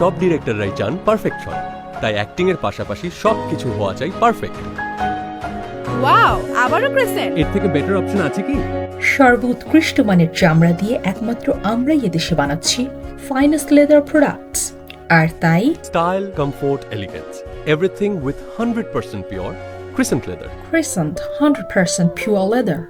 সব ডিরেক্টররাই চান পারফেকশন। তাই অ্যাক্টিং এর পাশাপাশি সব কিছু হওয়া চাই পারফেক্ট। ওয়াও আবারও ক্রেসেন্ট। এর থেকে বেটার অপশন আছে কি? সর্বোৎকৃষ্ট মানের চামড়া দিয়ে একমাত্র আমরাই এদেশে বানাচ্ছি ফাইনেস্ট লেদার প্রোডাক্টস আর তাই style comfort elegance everything with hundred percent pure Crescent leather Crescent hundred percent pure leather